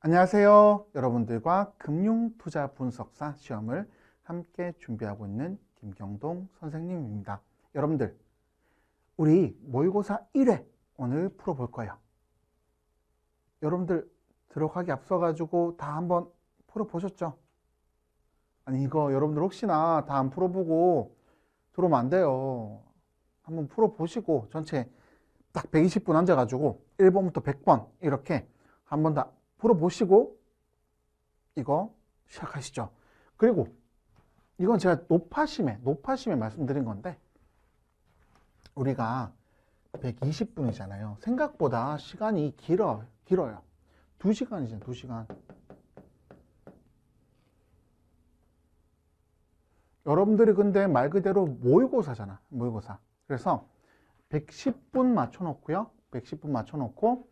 안녕하세요. 여러분들과 금융투자 분석사 시험을 함께 준비하고 있는 김경동 선생님입니다. 여러분들, 우리 모의고사 1회 오늘 풀어볼 거예요. 여러분들 들어가기 앞서가지고 다 한번 풀어보셨죠? 아니, 이거 여러분들 혹시나 다 안 풀어보고 들어오면 안 돼요. 한번 풀어보시고 전체 딱 120분 앉아가지고 1번부터 100번 이렇게 한번 다 풀어보시고 이거 시작하시죠. 그리고 이건 제가 높아심에 높아심에 말씀드린 건데 우리가 120분이잖아요. 생각보다 시간이 길어 길어요. 2시간이잖아요. 2시간. 여러분들이 근데 말 그대로 모의고사잖아. 모의고사. 그래서 110분 맞춰 놓고요. 110분 맞춰 놓고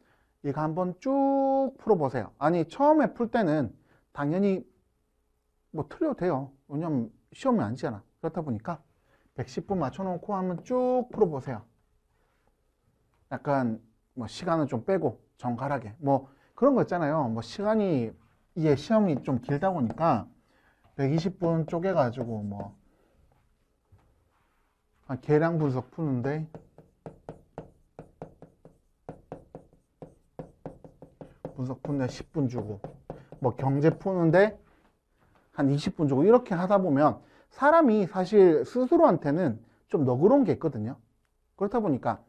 이거 한번 쭉 풀어보세요. 아니, 처음에 풀 때는 당연히 뭐 틀려도 돼요. 왜냐면 시험이 아니잖아. 그렇다 보니까 110분 맞춰놓고 한번 쭉 풀어보세요. 약간 뭐 시간을 좀 빼고 정갈하게. 뭐 그런 거 있잖아요. 뭐 시간이 이게 시험이 좀 길다 보니까 120분 쪼개가지고 뭐한 계량 분석 푸는데 분석 푸는데 10분 주고 뭐 경제 푸는데 한 20분 주고 이렇게 하다 보면 사람이 사실 스스로한테는 좀 너그러운 게 있거든요. 그렇다 보니까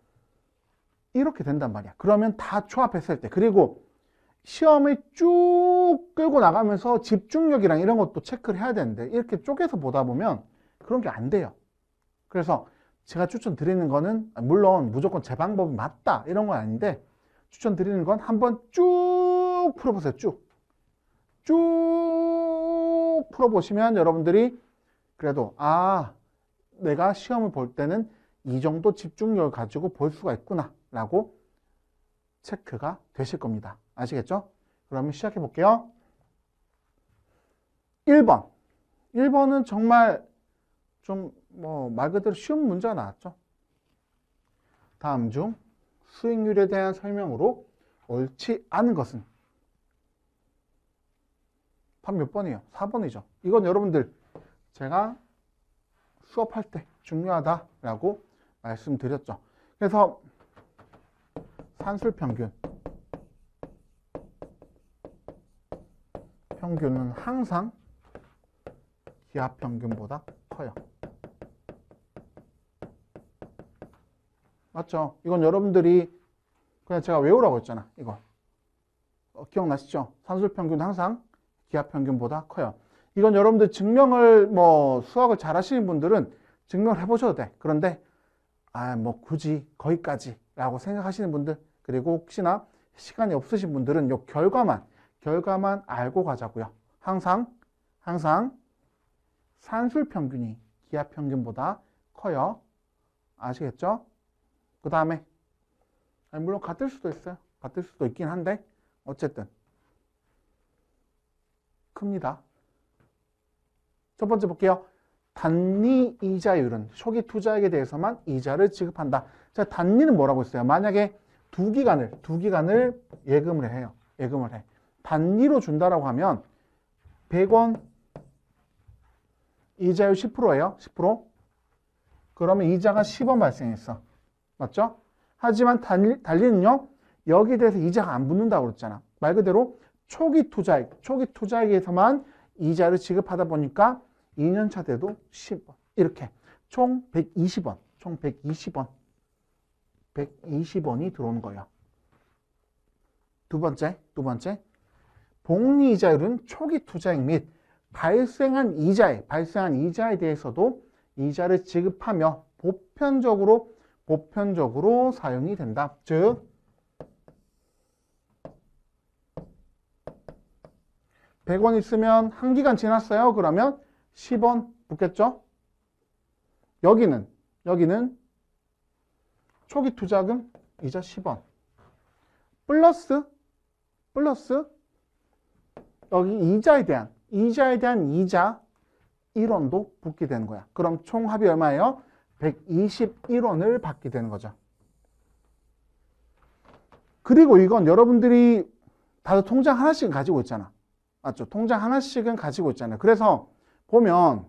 이렇게 된단 말이야. 그러면 다 조합했을 때 그리고 시험을 쭉 끌고 나가면서 집중력이랑 이런 것도 체크를 해야 되는데 이렇게 쪼개서 보다 보면 그런 게 안 돼요. 그래서 제가 추천드리는 거는 물론 무조건 제 방법이 맞다 이런 건 아닌데 추천드리는 건 한번 쭉 풀어보세요. 쭉. 쭉 풀어보시면 여러분들이 그래도 아 내가 시험을 볼 때는 이 정도 집중력을 가지고 볼 수가 있구나 라고 체크가 되실 겁니다. 아시겠죠? 그러면 시작해 볼게요. 1번. 1번은 정말 좀 뭐 말 그대로 쉬운 문제가 나왔죠. 다음 중 수익률에 대한 설명으로 옳지 않은 것은 판몇 번이에요? 4번이죠. 이건 여러분들 제가 수업할 때 중요하다라고 말씀드렸죠. 그래서 산술 평균 평균은 항상 기하평균보다 커요. 맞죠? 이건 여러분들이 그냥 제가 외우라고 했잖아. 이거. 어, 기억나시죠? 산술 평균 항상 기하 평균보다 커요. 이건 여러분들 증명을 뭐 수학을 잘 하시는 분들은 증명을 해보셔도 돼. 그런데 아, 뭐 굳이 거기까지 라고 생각하시는 분들 그리고 혹시나 시간이 없으신 분들은 요 결과만 결과만 알고 가자고요. 항상 항상 산술 평균이 기하 평균보다 커요. 아시겠죠? 그 다음에 물론 같을 수도 있어요. 같을 수도 있긴 한데 어쨌든 큽니다. 첫 번째 볼게요. 단리 이자율은 초기 투자액에 대해서만 이자를 지급한다. 자, 단리는 뭐라고 했어요? 만약에 두 기간을 두 기간을 예금을 해요. 예금을 해. 단리로 준다라고 하면 100원 이자율 10%예요. 10%. 그러면 이자가 10원 발생했어. 맞죠? 하지만 달리, 달리는요, 여기에 대해서 이자가 안 붙는다고 그랬잖아. 말 그대로 초기 투자액, 초기 투자액에서만 이자를 지급하다 보니까 2년차 돼도 10원. 이렇게. 총 120원. 총 120원. 120원이 들어오는 거예요. 두 번째, 두 번째. 복리 이자율은 초기 투자액 및 발생한 이자에, 발생한 이자에 대해서도 이자를 지급하며 보편적으로 보편적으로 사용이 된다. 즉 100원 있으면 한 기간 지났어요. 그러면 10원 붙겠죠? 여기는 여기는 초기 투자금 이자 10원 플러스 플러스 여기 이자에 대한 이자에 대한 이자 1원도 붙게 되는 거야. 그럼 총 합이 얼마예요? 121원을 받게 되는 거죠. 그리고 이건 여러분들이 다들 통장 하나씩은 가지고 있잖아. 맞죠? 통장 하나씩은 가지고 있잖아요. 그래서 보면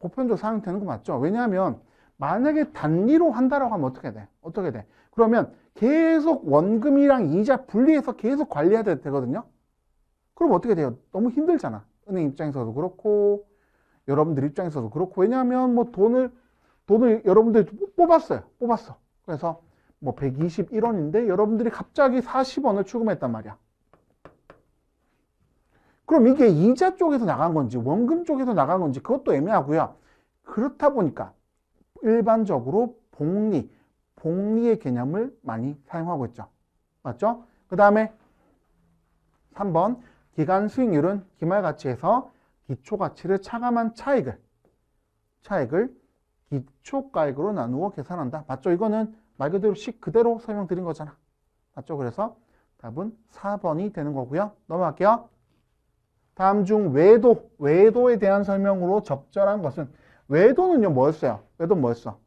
보편적으로 사용되는 거 맞죠? 왜냐하면 만약에 단리로 한다라고 하면 어떻게 돼? 어떻게 돼? 그러면 계속 원금이랑 이자 분리해서 계속 관리해야 되- 되거든요. 그럼 어떻게 돼요? 너무 힘들잖아. 은행 입장에서도 그렇고 여러분들 입장에서도 그렇고 왜냐하면 뭐 돈을 돈을 여러분들이 뽑았어요. 뽑았어. 그래서 뭐 121원인데 여러분들이 갑자기 40원을 추금했단 말이야. 그럼 이게 이자 쪽에서 나간 건지 원금 쪽에서 나간 건지 그것도 애매하고요. 그렇다 보니까 일반적으로 복리, 복리의 개념을 많이 사용하고 있죠. 맞죠? 그 다음에 3번 기간 수익률은 기말 가치에서 기초 가치를 차감한 차익을 차익을 기초가액으로 나누어 계산한다. 맞죠? 이거는 말 그대로 식 그대로 설명드린 거잖아. 맞죠? 그래서 답은 4번이 되는 거고요. 넘어갈게요. 다음 중 외도, 외도에 대한 설명으로 적절한 것은 외도는요 뭐였어요? 외도 뭐였어?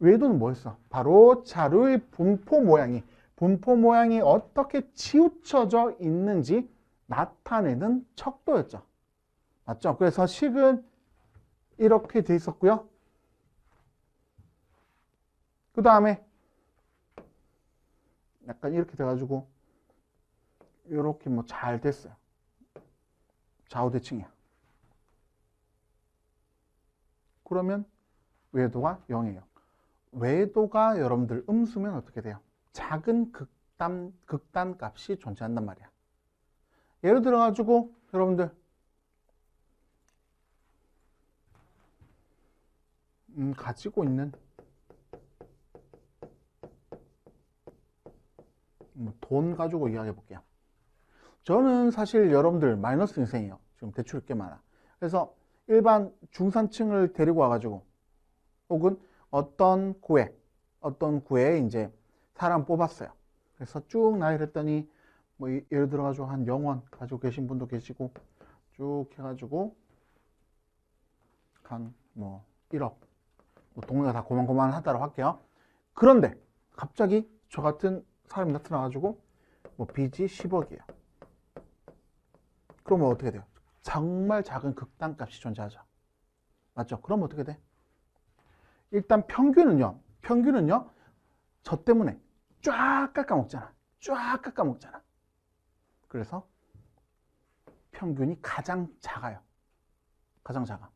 외도는 뭐였어? 바로 자료의 분포 모양이 분포 모양이 어떻게 치우쳐져 있는지 나타내는 척도였죠. 맞죠? 그래서 식은 이렇게 돼 있었고요. 그 다음에 약간 이렇게 돼가지고 이렇게 뭐 잘 됐어요. 좌우 대칭이야. 그러면 외도가 0이에요. 외도가 여러분들 음수면 어떻게 돼요? 작은 극단, 극단 값이 존재한단 말이야. 예를 들어 가지고 여러분들 음, 가지고 있는 음, 돈 가지고 이야기해 볼게요. 저는 사실 여러분들 마이너스 인생이에요. 지금 대출이 꽤 많아. 그래서 일반 중산층을 데리고 와가지고 혹은 어떤 구에 어떤 구에 이제 사람 뽑았어요. 그래서 쭉 나열을 했더니 뭐 이- 예를 들어 가지고 한 영원 가지고 계신 분도 계시고 쭉 해가지고 한 뭐 1억 뭐 동네가 다 고만고만하다고 할게요. 그런데 갑자기 저 같은 사람이 나타나가지고 뭐 빚이 10억이에요. 그러면 어떻게 돼요? 정말 작은 극단값이 존재하죠. 맞죠? 그럼 어떻게 돼? 일단 평균은요. 평균은요. 저 때문에 쫙 깎아먹잖아. 쫙 깎아먹잖아. 그래서 평균이 가장 작아요. 가장 작아.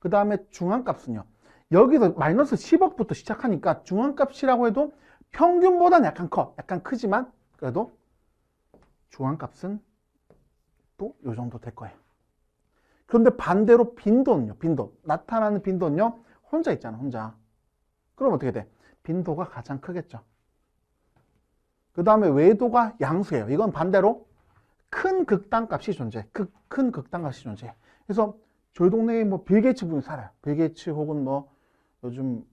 그 다음에 중앙값은요. 여기서 마이너스 10억부터 시작하니까 중앙값이라고 해도 평균보다는 약간 커. 약간 크지만 그래도 중앙값은 또 요 정도 될 거예요. 그런데 반대로 빈도는요. 빈도. 나타나는 빈도는요. 혼자 있잖아. 혼자. 그럼 어떻게 돼? 빈도가 가장 크겠죠. 그 다음에 외도가 양수예요. 이건 반대로 큰 극단값이 존재해. 극, 큰 극단값이 존재해. 그래서 저희 동네에 뭐 빌게이츠 분이 살아요. 빌게이츠 혹은 뭐 요즘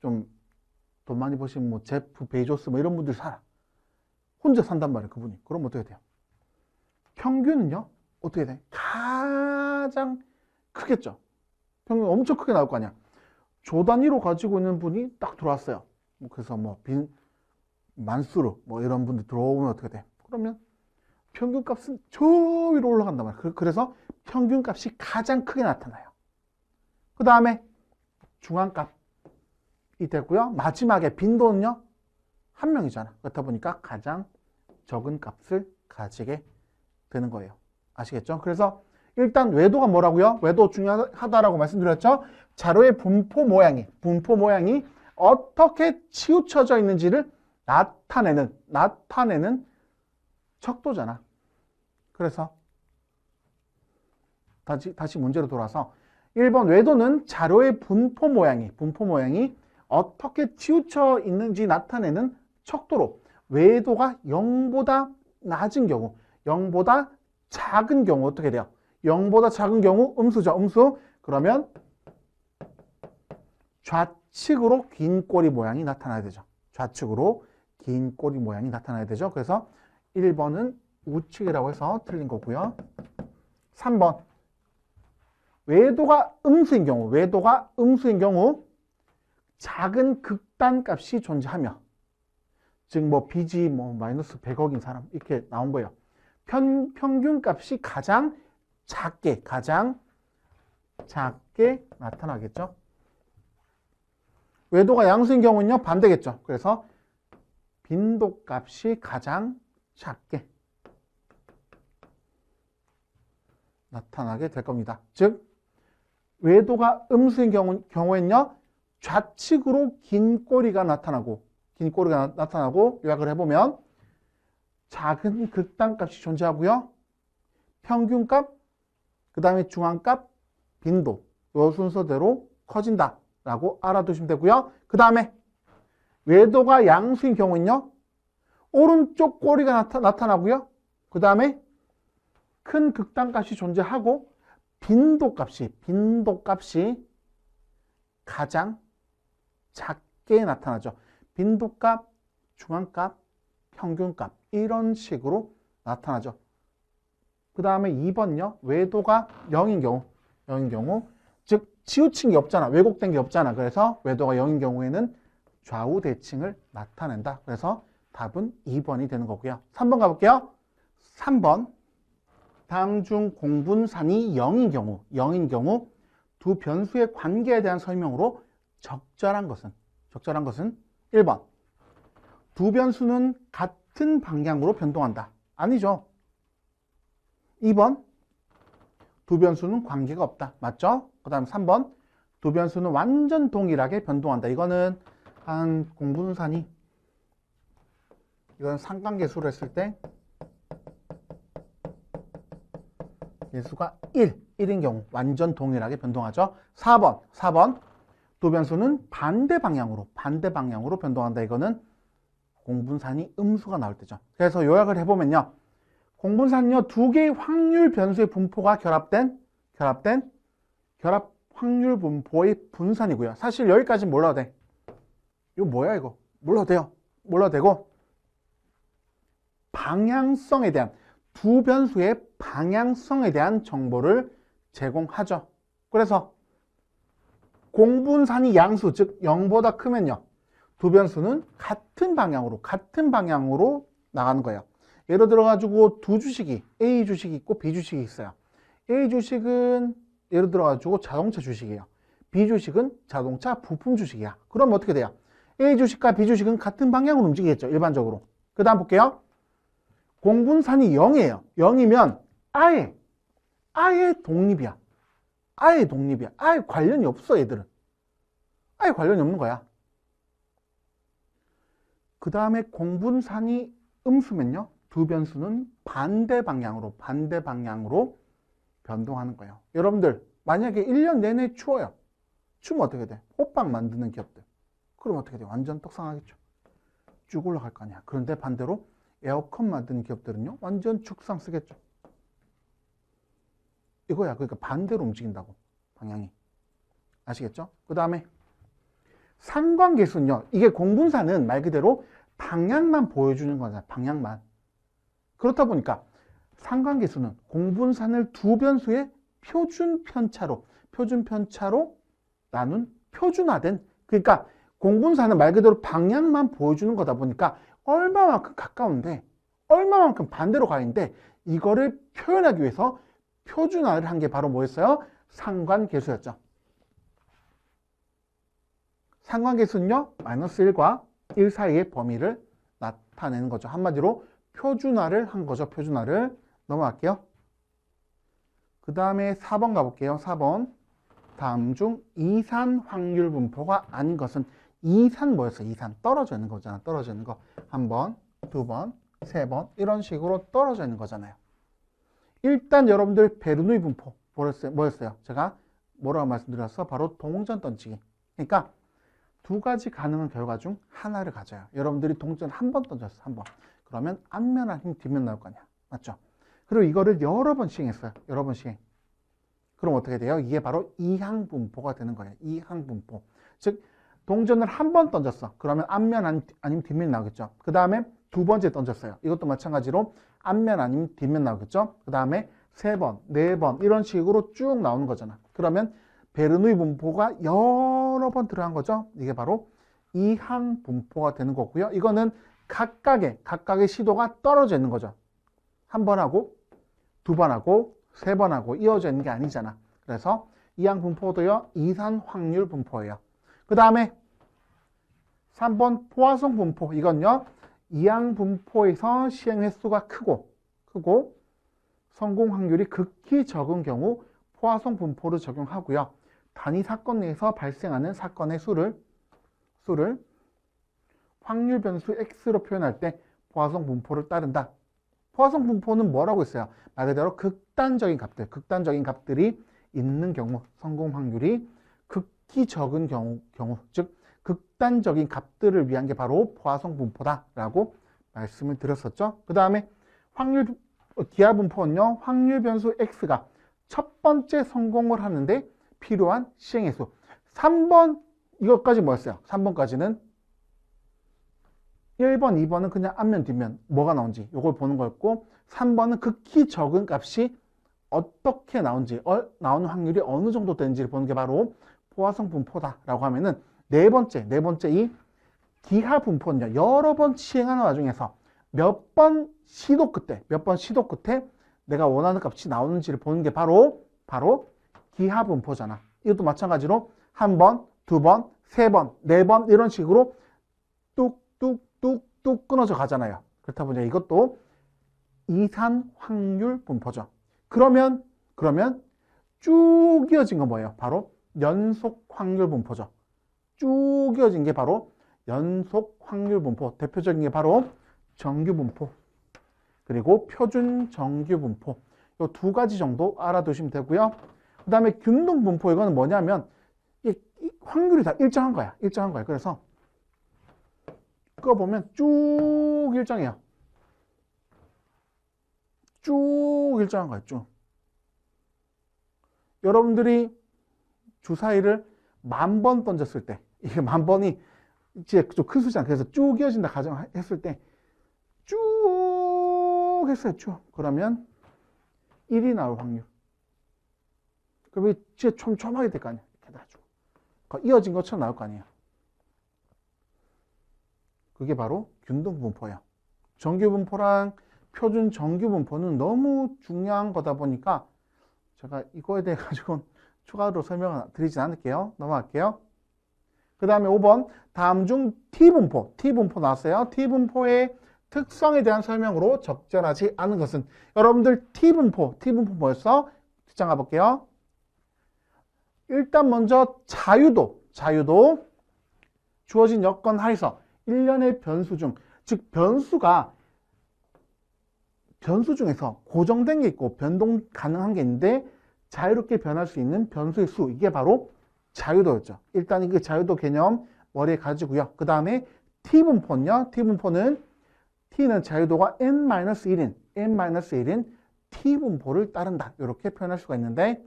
좀 돈 많이 버신 뭐 제프 베이조스 뭐 이런 분들 살아. 혼자 산단 말이에요. 그분이. 그럼 어떻게 돼요? 평균은요? 어떻게 돼? 가장 크겠죠. 평균 엄청 크게 나올 거 아니야. 조 단위로 가지고 있는 분이 딱 들어왔어요. 뭐 그래서 뭐 빈, 만수르 뭐 이런 분들 들어오면 어떻게 돼? 그러면 평균값은 저 위로 올라간단 말이야. 그- 그래서 평균값이 가장 크게 나타나요. 그 다음에 중앙값이 되고요. 마지막에 빈도는요. 한 명이잖아. 그렇다 보니까 가장 적은 값을 가지게 되는 거예요. 아시겠죠? 그래서 일단 외도가 뭐라고요? 외도 중요하다라고 말씀드렸죠? 자료의 분포 모양이, 분포 모양이 어떻게 치우쳐져 있는지를 나타내는, 나타내는 척도잖아. 그래서 다시, 다시 문제로 돌아서 1번 외도는 자료의 분포 모양이, 분포 모양이 어떻게 치우쳐 있는지 나타내는 척도로 외도가 0보다 낮은 경우, 0보다 작은 경우 어떻게 돼요? 0보다 작은 경우 음수죠. 음수. 그러면 좌측으로 긴 꼬리 모양이 나타나야 되죠. 좌측으로 긴 꼬리 모양이 나타나야 되죠. 그래서 1번은 우측이라고 해서 틀린 거고요. 3번 외도가 음수인 경우, 외도가 음수인 경우 작은 극단값이 존재하며 즉 뭐 빚이 뭐 마이너스 100억인 사람 이렇게 나온 거예요. 편, 평균값이 가장 작게 가장 작게 나타나겠죠. 외도가 양수인 경우는요 반대겠죠. 그래서 빈도값이 가장 작게 나타나게 될 겁니다. 즉 외도가 음수인 경우, 경우에는요 좌측으로 긴 꼬리가 나타나고 긴 꼬리가 나, 타나고 요약을 해보면 작은 극단값이 존재하고요 평균값 그 다음에 중앙값 빈도 요 순서대로 커진다라고 알아두시면 되고요 그 다음에 외도가 양수인 경우는요 오른쪽 꼬리가 나타, 나타나고요 그 다음에 큰 극단값이 존재하고 빈도값이 빈도값이 가장 작게 나타나죠. 빈도값, 중앙값, 평균값 이런 식으로 나타나죠. 그 다음에 2번요. 외도가 0인 경우 0인 경우 즉 치우친 게 없잖아. 왜곡된 게 없잖아. 그래서 외도가 0인 경우에는 좌우 대칭을 나타낸다. 그래서 답은 2번이 되는 거고요. 3번 가볼게요. 3번 다음 중 공분산이 0인 경우 0인 경우 두 변수의 관계에 대한 설명으로 적절한 것은 적절한 것은 1번 두 변수는 같은 방향으로 변동한다. 아니죠. 2번 두 변수는 관계가 없다. 맞죠? 그 다음 3번 두 변수는 완전 동일하게 변동한다. 이거는 한 공분산이 이건 상관계수로 했을 때 개수가 1, 1인 경우 완전 동일하게 변동하죠. 4번, 4번 두 변수는 반대 방향으로 반대 방향으로 변동한다. 이거는 공분산이 음수가 나올 때죠. 그래서 요약을 해보면요. 공분산은요 두 개의 확률 변수의 분포가 결합된 결합된 결합 확률 분포의 분산이고요. 사실 여기까지 몰라도 돼. 이거 뭐야 이거? 몰라도 돼요. 몰라도 되고 방향성에 대한 두 변수의 방향성에 대한 정보를 제공하죠. 그래서 공분산이 양수, 즉 0보다 크면요. 두 변수는 같은 방향으로, 같은 방향으로 나가는 거예요. 예를 들어 가지고 두 주식이 A 주식이 있고 B 주식이 있어요. A 주식은 예를 들어 가지고 자동차 주식이에요. B 주식은 자동차 부품 주식이야. 그럼 어떻게 돼요? A 주식과 B 주식은 같은 방향으로 움직이겠죠. 일반적으로. 그 다음 볼게요. 공분산이 0이에요. 0이면 아예 아예 독립이야. 아예 독립이야. 아예 관련이 없어 얘들은. 아예 관련이 없는 거야. 그 다음에 공분산이 음수면요. 두 변수는 반대 방향으로 반대 방향으로 변동하는 거예요. 여러분들 만약에 1년 내내 추워요. 추우면 어떻게 돼? 호빵 만드는 기업들. 그럼 어떻게 돼? 완전 떡상하겠죠. 쭉 올라갈 거 아니야. 그런데 반대로 에어컨 만드는 기업들은요. 완전 축상 쓰겠죠. 이거야. 그러니까 반대로 움직인다고. 방향이. 아시겠죠? 그 다음에 상관계수는요. 이게 공분사는 말 그대로 방향만 보여주는 거잖아요. 방향만. 그렇다 보니까 상관계수는 공분산을 두 변수의 표준 편차로 표준 편차로 나눈 표준화된 그러니까 공분사는 말 그대로 방향만 보여주는 거다 보니까 얼마만큼 가까운데 얼마만큼 반대로 가 있는데 이거를 표현하기 위해서 표준화를 한 게 바로 뭐였어요? 상관계수였죠. 상관계수는요. 마이너스 1과 1 사이의 범위를 나타내는 거죠. 한마디로 표준화를 한 거죠. 표준화를 넘어갈게요. 그 다음에 4번 가볼게요. 4번 다음 중 이산 확률 분포가 아닌 것은 이산 뭐였어요? 이산 떨어져 있는 거잖아. 떨어져 있는 거. 한 번, 두 번, 세 번 이런 식으로 떨어져 있는 거잖아요. 일단 여러분들 베르누이 분포 뭐였어요? 뭐였어요? 제가 뭐라고 말씀드렸어? 바로 동전 던지기. 그러니까 두 가지 가능한 결과 중 하나를 가져요. 여러분들이 동전 한 번 던졌어. 한 번. 그러면 앞면 아니면 뒷면 나올 거 아니야. 맞죠? 그리고 이거를 여러 번 시행했어요. 여러 번 시행. 그럼 어떻게 돼요? 이게 바로 이항 분포가 되는 거예요. 이항 분포. 즉 동전을 한 번 던졌어. 그러면 앞면 아니, 아니면 뒷면 나오겠죠. 그 다음에 두 번째 던졌어요. 이것도 마찬가지로 앞면 아니면 뒷면 나오겠죠. 그 다음에 세 번, 네 번 이런 식으로 쭉 나오는 거잖아. 그러면 베르누이 분포가 여러 번 들어간 거죠. 이게 바로 이항 분포가 되는 거고요. 이거는 각각의 각각의 시도가 떨어져 있는 거죠. 한 번 하고 두 번 하고 세 번 하고 이어져 있는 게 아니잖아. 그래서 이항 분포도요. 이산 확률 분포예요. 그 다음에 3번 포화성 분포 이건요. 이항 분포에서 시행 횟수가 크고 크고 성공 확률이 극히 적은 경우 포화성 분포를 적용하고요. 단위 사건 내에서 발생하는 사건의 수를 수를 확률 변수 x로 표현할 때 포화성 분포를 따른다. 포화성 분포는 뭐라고 했어요? 말 그대로 극단적인 값들, 극단적인 값들이 있는 경우 성공 확률이 극히 적은 경우, 경우 즉 극단적인 값들을 위한 게 바로 포화성 분포다라고 말씀을 드렸었죠. 그 다음에 확률 기하 분포는요. 확률 변수 x가 첫 번째 성공을 하는데 필요한 시행의 수. 3번 이것까지 뭐였어요? 3번까지는 1번, 2번은 그냥 앞면, 뒷면 뭐가 나온지 이걸 보는 거였고 3번은 극히 적은 값이 어떻게 나온지 어, 나오는 확률이 어느 정도 되는지를 보는 게 바로 포화성 분포다라고 하면은 네 번째, 네 번째 이 기하 분포는요. 여러 번 시행하는 와중에서 몇 번 시도 끝에 몇 번 시도 끝에 내가 원하는 값이 나오는지를 보는 게 바로 바로 기하 분포잖아. 이것도 마찬가지로 한 번, 두 번, 세 번, 네 번 이런 식으로 뚝뚝뚝뚝 끊어져 가잖아요. 그렇다 보니 이것도 이산 확률 분포죠. 그러면 그러면 쭉 이어진 건 뭐예요? 바로 연속 확률 분포죠. 쭉 이어진 게 바로 연속 확률 분포. 대표적인 게 바로 정규 분포. 그리고 표준 정규 분포. 이 두 가지 정도 알아두시면 되고요. 그 다음에 균등 분포 이거는 뭐냐면 이 확률이 다 일정한 거야. 일정한 거야. 그래서 그거 보면 쭉 일정해요. 쭉 일정한 거예요. 쭉. 여러분들이 주사위를 만 번 던졌을 때 이게 만 번이 이제 좀큰 수잖아. 그래서 쭉 이어진다 가정했을 때 쭉 했어요. 쭉. 그러면 1이 나올 확률. 그럼 이제 촘촘하게 될 거 아니야. 이렇게 나가지고. 이어진 것처럼 나올 거 아니에요. 그게 바로 균등 분포예요. 정규 분포랑 표준 정규 분포는 너무 중요한 거다 보니까 제가 이거에 대해 가지고 추가로 설명을 드리진 않을게요. 넘어갈게요. 그 다음에 5번 다음 중 T분포, T분포 나왔어요. T분포의 특성에 대한 설명으로 적절하지 않은 것은 여러분들 T분포, T분포 뭐였어? 뒷장 가볼게요. 일단 먼저 자유도, 자유도 주어진 여건 하에서 일련의 변수 중, 즉 변수가 변수 중에서 고정된 게 있고 변동 가능한 게 있는데 자유롭게 변할 수 있는 변수의 수 이게 바로 자유도였죠. 일단 이게 자유도 개념 머리에 가지고요. 그 다음에 t분포는요. t분포는 t는 자유도가 n-1인 n-1인 t분포를 따른다. 이렇게 표현할 수가 있는데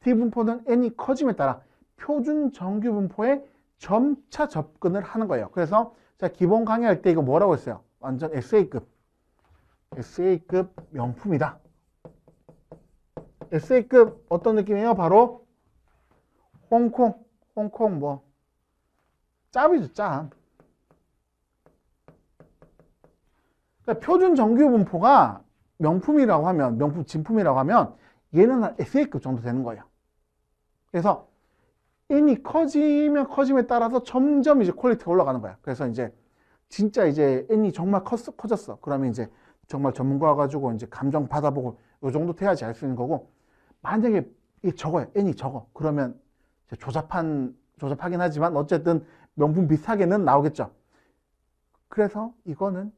t분포는 n이 커짐에 따라 표준 정규 분포에 점차 접근을 하는 거예요. 그래서 자 기본 강의할 때 이거 뭐라고 했어요? 완전 SA급 SA급 명품이다. SA급 어떤 느낌이에요? 바로 홍콩, 홍콩 뭐 짭이죠, 짭. 그러니까 표준 정규 분포가 명품이라고 하면, 명품 진품이라고 하면 얘는 한 SA급 정도 되는 거예요. 그래서 인이 커지면 커짐에 따라서 점점 이제 퀄리티가 올라가는 거야. 그래서 이제 진짜 이제 N이 정말 컸어, 커졌어. 그러면 이제 정말 전문가 와가지고 이제 감정 받아보고 요 정도 돼야지 알 수 있는 거고 만약에 이게 적어요. N이 적어. 그러면 조잡한, 조잡하긴 하지만 어쨌든 명품 비슷하게는 나오겠죠. 그래서 이거는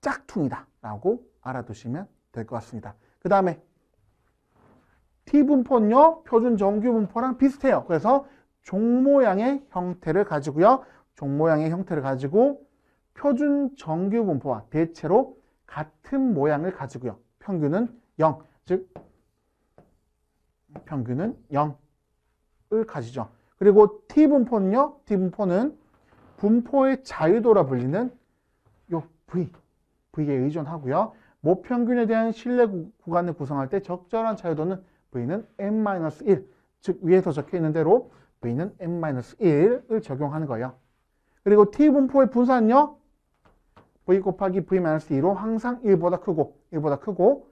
짝퉁이다 라고 알아두시면 될 것 같습니다. 그 다음에 T분포는요, 표준 정규 분포랑 비슷해요. 그래서 종 모양의 형태를 가지고요. 종 모양의 형태를 가지고 표준 정규 분포와 대체로 같은 모양을 가지고요. 평균은 0, 즉 평균은 0 을 가지죠. 그리고 T분포는요. T분포는 분포의 자유도라 불리는 요 V, V에 의존하고요. 모평균에 대한 신뢰 구간을 구성할 때 적절한 자유도는 V는 n-1, 즉 위에서 적혀 있는 대로 V는 n-1을 적용하는 거예요. 그리고 T분포의 분산은요. V 곱하기 V-2로 항상 1보다 크고 1보다 크고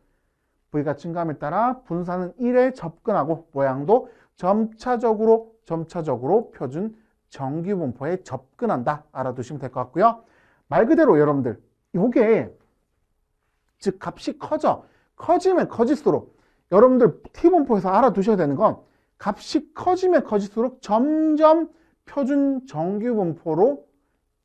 V가 증가함에 따라 분산은 1에 접근하고 모양도 점차적으로 점차적으로 표준 정규 분포에 접근한다. 알아두시면 될 것 같고요. 말 그대로 여러분들 이게 즉 값이 커져 커지면 커질수록 여러분들 T 분포에서 알아두셔야 되는 건 값이 커지면 커질수록 점점 표준 정규 분포로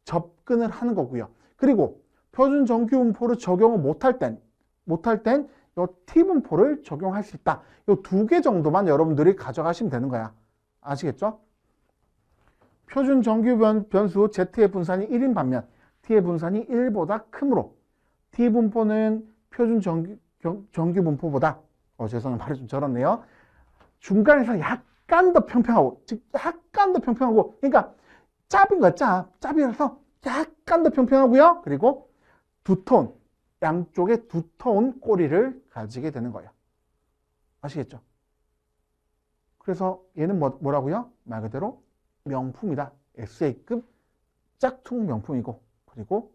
접근을 하는 거고요. 그리고 표준 정규 분포를 적용을 못할 땐 못할 땐 요 T 분포를 적용할 수 있다. 요 두 개 정도만 여러분들이 가져가시면 되는 거야. 아시겠죠? 표준 정규 변, 변수 Z의 분산이 1인 반면 T의 분산이 1보다 크므로 T 분포는 표준 정규, 경- 정규 분포보다 어, 죄송해요. 말이 좀 절었네요. 중간에서 약간 더 평평하고 즉 약간 더 평평하고 그러니까 짭인 거야 짭 짭이라서 약간 더 평평하고요. 그리고 두톤 양쪽에 두터운 꼬리를 가지게 되는 거예요. 아시겠죠? 그래서 얘는 뭐, 뭐라고요? 말 그대로 명품이다. SA급 짝퉁 명품이고 그리고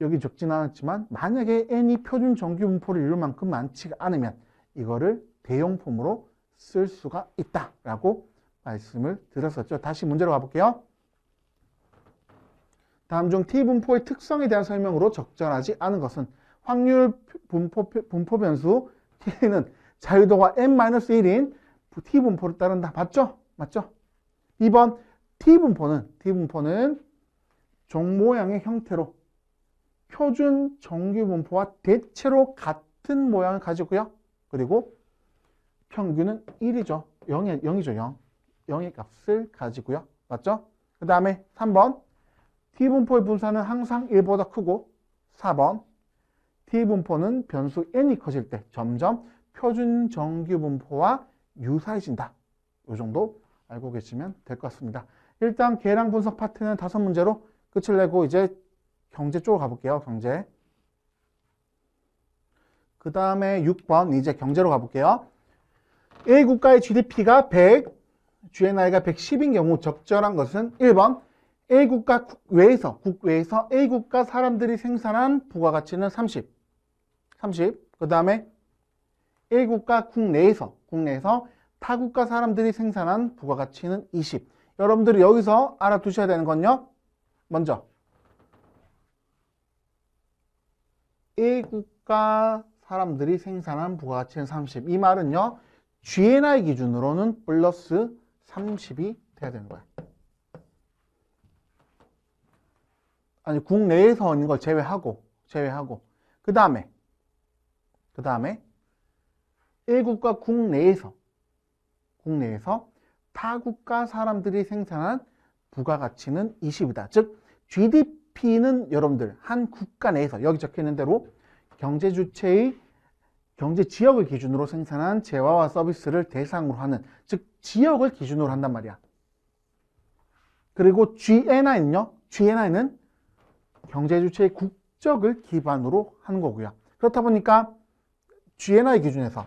여기 적진 않았지만 만약에 n이 표준 정규 분포를 이룰 만큼 많지가 않으면 이거를 대용품으로 쓸 수가 있다라고 말씀을 드렸었죠. 다시 문제로 가볼게요. 다음 중 t 분포의 특성에 대한 설명으로 적절하지 않은 것은 확률 분포, 분포 변수 t는 자유도가 n-1인 t 분포를 따른다. 맞죠? 맞죠? 2번 t 분포는 t 분포는 종 모양의 형태로 표준 정규 분포와 대체로 같은 모양을 가지고요. 그리고 평균은 1이죠. 0이, 0이죠. 0. 0의 값을 가지고요. 맞죠? 그 다음에 3번 T분포의 분산은 항상 1보다 크고 4번 T분포는 변수 n이 커질 때 점점 표준 정규 분포와 유사해진다. 이 정도 알고 계시면 될 것 같습니다. 일단 계량 분석 파트는 다섯 문제로 끝을 내고 이제 경제 쪽으로 가볼게요. 경제. 그 다음에 6번 이제 경제로 가볼게요. A 국가의 GDP가 100, GNI가 110인 경우 적절한 것은 1번 A 국가 외에서 국외에서 A 국가 사람들이 생산한 부가가치는 30, 30. 그 다음에 A 국가 국내에서 국내에서 타 국가 사람들이 생산한 부가가치는 20. 여러분들이 여기서 알아두셔야 되는 건요. 먼저 A 국가 사람들이 생산한 부가가치는 30. 이 말은요. GNI 기준으로는 플러스 30이 돼야 되는 거야. 아니 국내에서 있는 걸 제외하고 제외하고 그 다음에 그 다음에 1국가 국내에서 국내에서 타 국가 사람들이 생산한 부가가치는 20이다. 즉 GDP는 여러분들 한 국가 내에서 여기 적혀 있는 대로 경제 주체의 경제 지역을 기준으로 생산한 재화와 서비스를 대상으로 하는 즉 지역을 기준으로 한단 말이야. 그리고 GNI는요. GNI는 경제 주체의 국적을 기반으로 하는 거고요. 그렇다 보니까 GNI 기준에서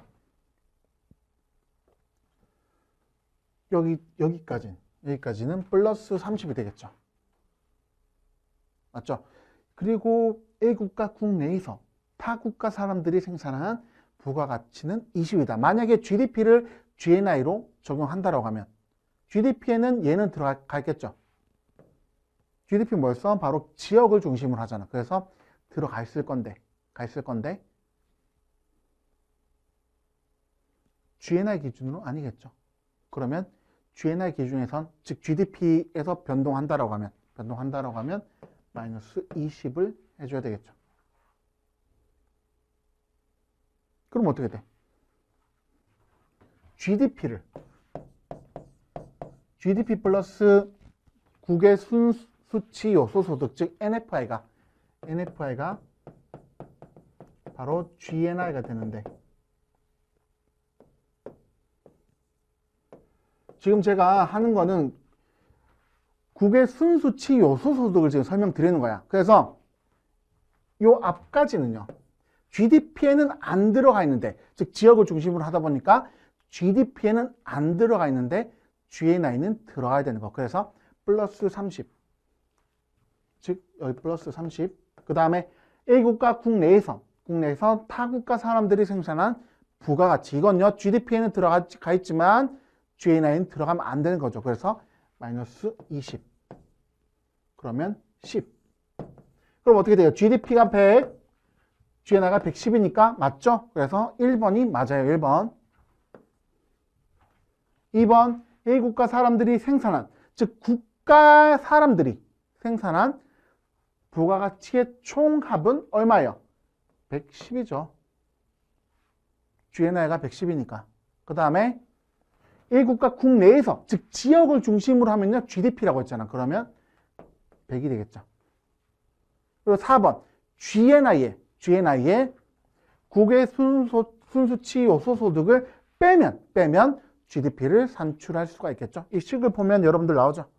여기 여기까지 여기까지는 플러스 30이 되겠죠. 맞죠? 그리고 A 국가 국내에서 타 국가 사람들이 생산한 부가가치는 20이다. 만약에 GDP를 GNI로 적용한다라고 하면 GDP에는 얘는 들어가 있겠죠. GDP 뭐였어? 바로 지역을 중심으로 하잖아. 그래서 들어가 있을 건데, 가 있을 건데, GNI 기준으로 아니겠죠. 그러면 GNI 기준에선, 즉 GDP에서 변동한다라고 하면, 변동한다라고 하면 마이너스 20을 해줘야 되겠죠. 그럼 어떻게 돼? GDP를 GDP 플러스 국의 순수 치 요소 소득 즉 NFI가 NFI가 바로 GNI가 되는데 지금 제가 하는 거는 국의 순수치 요소 소득을 지금 설명드리는 거야. 그래서 요 앞까지는요. GDP에는 안 들어가 있는데 즉 지역을 중심으로 하다 보니까 GDP에는 안 들어가 있는데 GNI는 들어가야 되는 거. 그래서 플러스 30. 즉 여기 플러스 30. 그 다음에 A국가 국내에서 국내에서 타국가 사람들이 생산한 부가가치 이건요 GDP에는 들어가 가 있지만 GNI는 들어가면 안 되는 거죠. 그래서 마이너스 20. 그러면 10. 그럼 어떻게 돼요? GDP가 100, GNI가 110이니까 맞죠? 그래서 1번이 맞아요. 1번. 2번 A국가 사람들이 생산한 즉 국가 사람들이 생산한 부가가치의 총합은 얼마예요? 110이죠. GNI가 110이니까. 그 다음에 1국가 국내에서 즉 지역을 중심으로 하면요 GDP라고 했잖아. 그러면 100이 되겠죠. 그리고 4번 GNI에 GNI에 국외 순소, 순수치 요소 소득을 빼면 빼면 GDP를 산출할 수가 있겠죠. 이 식을 보면 여러분들 나오죠.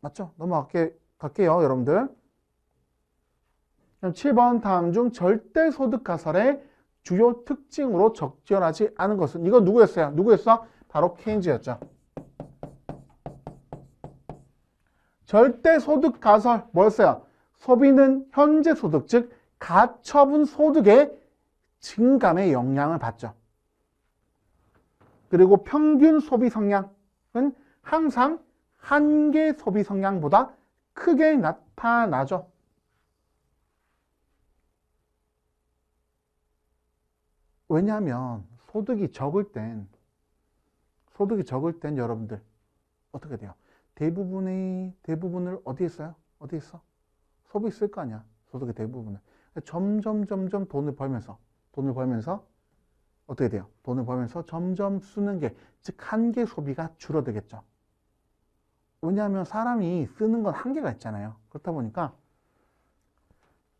맞죠? 넘어갈게 갈게요, 여러분들. 그럼 7번 다음 중 절대 소득 가설의 주요 특징으로 적절하지 않은 것은 이건 누구였어요? 누구였어? 바로 케인즈였죠. 절대 소득 가설 뭐였어요? 소비는 현재 소득 즉 가처분 소득의 증감에 영향을 받죠. 그리고 평균 소비 성향은 항상 한계 소비 성향보다 크게 나타나죠. 왜냐하면 소득이 적을 땐 소득이 적을 땐 여러분들 어떻게 돼요? 대부분의 대부분을 어디에 써요? 어디에 써? 소비 쓸 거 아니야. 소득의 대부분을. 점점 점점 돈을 벌면서 돈을 벌면서 어떻게 돼요? 돈을 벌면서 점점 쓰는 게 즉 한계 소비가 줄어들겠죠. 왜냐하면 사람이 쓰는 건 한계가 있잖아요. 그렇다 보니까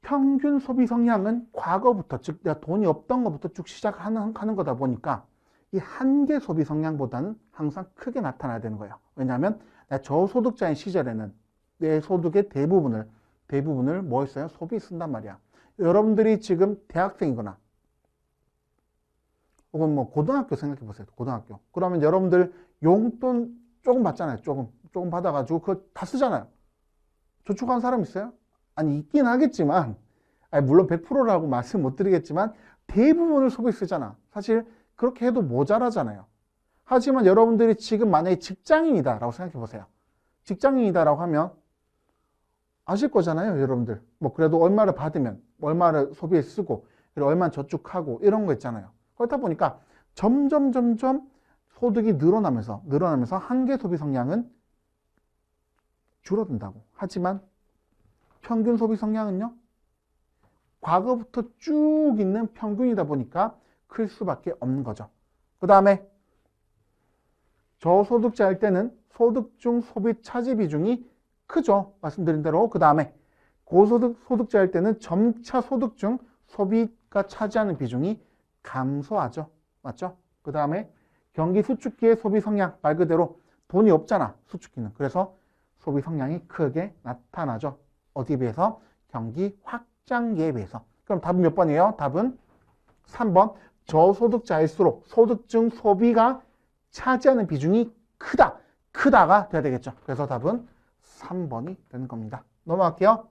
평균 소비 성향은 과거부터 즉 내가 돈이 없던 것부터 쭉 시작하는 하는 거다 보니까 이 한계 소비 성향보다는 항상 크게 나타나야 되는 거예요. 왜냐하면 저소득자인 시절에는 내 소득의 대부분을 대부분을 뭐 했어요? 소비 쓴단 말이야. 여러분들이 지금 대학생이거나 혹은 뭐 고등학교 생각해 보세요. 고등학교. 그러면 여러분들 용돈 조금 받잖아요. 조금 조금 받아가지고 그거 다 쓰잖아요. 저축한 사람 있어요? 아니 있긴 하겠지만 아니 물론 100%라고 말씀 못 드리겠지만 대부분을 소비 쓰잖아. 사실 그렇게 해도 모자라잖아요. 하지만 여러분들이 지금 만약에 직장인이다라고 생각해 보세요. 직장인이다라고 하면 아실 거잖아요, 여러분들. 뭐 그래도 얼마를 받으면 얼마를 소비에 쓰고 그리고 얼마 저축하고 이런 거 있잖아요. 그렇다 보니까 점점 점점 소득이 늘어나면서 늘어나면서 한계 소비 성향은 줄어든다고. 하지만 평균 소비 성향은요. 과거부터 쭉 있는 평균이다 보니까 클 수밖에 없는 거죠. 그 다음에 저소득자일 때는 소득 중 소비 차지 비중이 크죠. 말씀드린 대로. 그 다음에 고소득 소득자일 때는 점차 소득 중 소비가 차지하는 비중이 감소하죠. 맞죠? 그 다음에 경기 수축기의 소비 성향 말 그대로 돈이 없잖아. 수축기는. 그래서 소비 성향이 크게 나타나죠. 어디에 비해서? 경기 확장기에 비해서. 그럼 답은 몇 번이에요? 답은 3번. 저소득자일수록 소득 중 소비가 차지하는 비중이 크다. 크다가 돼야 되겠죠. 그래서 답은 3번이 되는 겁니다. 넘어갈게요.